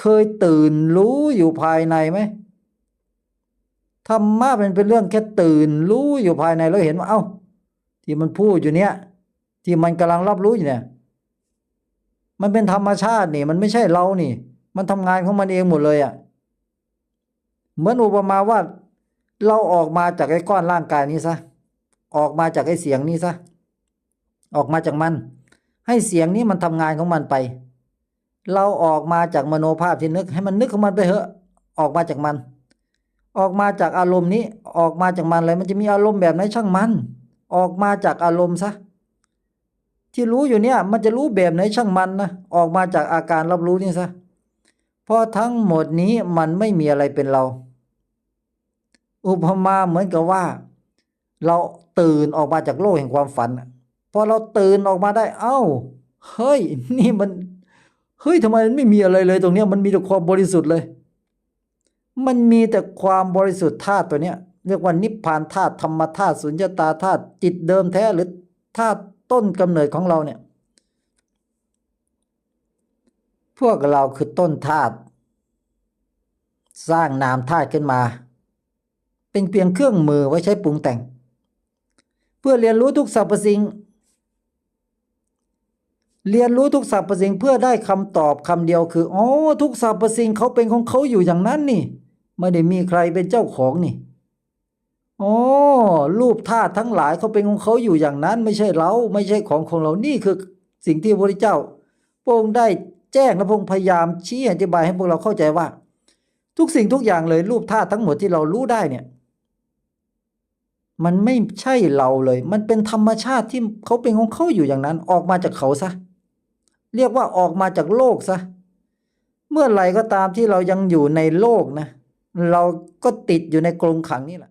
เคยตื่นรู้อยู่ภายในไหมธรรมะเป็นเป็นเรื่องแค่ตื่นรู้อยู่ภายในแล้วเห็นว่าเอ้า ที่มันพูดอยู่เนี้ยที่มันกำลังรับรู้อยู่เนี่ยมันเป็นธรรมชาตินี่ มันไม่ใช่เรานี่ มันทำงานของมันเองหมดเลยอะ่ะเหมือนอุปมาว่า เราออกมาจากไอ้ก้อนร่างกายนี้ซะออกมาจากไอ้เสียงนี้ซะออกมาจากมัน ให้เสียงนี้มันทำงานของมันไป เราออกมาจากมโนภาพที่นึก ให้มันนึกของมันไปเถอะ ออกมาจากมัน ออกมาจากอารมณ์นี้ ออกมาจากมันเลยมันจะมีอารมณ์แบบไหนช่างมัน ออกมาจากอารมณ์ซะที่รู้อยู่เนี่ย มันจะรู้แบบไหนช่างมันนะออกมาจากอาการรับรู้นี่ซะเพราะทั้งหมดนี้มันไม่มีอะไรเป็นเรา อุปมาเหมือนกับว่า เราตื่นออกมาจากโลกแห่งความฝันพอเราตื่นออกมาได้ เอ้า เฮ้ย นี่มัน เฮ้ยทำไมมันไม่มีอะไรเลยตรงเนี้ยมันมีแต่ความบริสุทธิ์เลย มันมีแต่ความบริสุทธิ์ธาตุตัวเนี้ยเรียกว่านิพพานธาตุธรรมธาตุสุญญตาธาตุจิตเดิมแท้หรือธาตุต้นกำเนิดของเราเนี่ย พวกเราคือต้นธาตุสร้างนามธาตุขึ้นมา เป็นเพียงเครื่องมือไว้ใช้ปรุงแต่ง เพื่อเรียนรู้ทุกสรรพสิ่ง เรียนรู้ทุกสรรพสิ่งเพื่อได้คำตอบคำเดียวคืออ๋อทุกสรรพสิ่งเขาเป็นของเขาอยู่อย่างนั้นนี่ ไม่ได้มีใครเป็นเจ้าของนี่อ๋อรูปธาตุทั้งหลายเขาเป็นของเขาอยู่อย่างนั้น ไม่ใช่เราไม่ใช่ของของเรานี่คือสิ่งที่พระพุทธเจ้าพระองค์ได้แจ้งและพระองค์พยายามชี้อธิบายให้พวกเราเข้าใจว่า ทุกสิ่งทุกอย่างเลยรูปธาตุทั้งหมดที่เรารู้ได้เนี่ย มันไม่ใช่เราเลย มันเป็นธรรมชาติที่เขาเป็นของเขาอยู่อย่างนั้น ออกมาจากเขาซะ เรียกว่าออกมาจากโลกซะ เมื่อไหร่ก็ตามที่เรายังอยู่ในโลกนะ เราก็ติดอยู่ในกรงขังนี่แหละ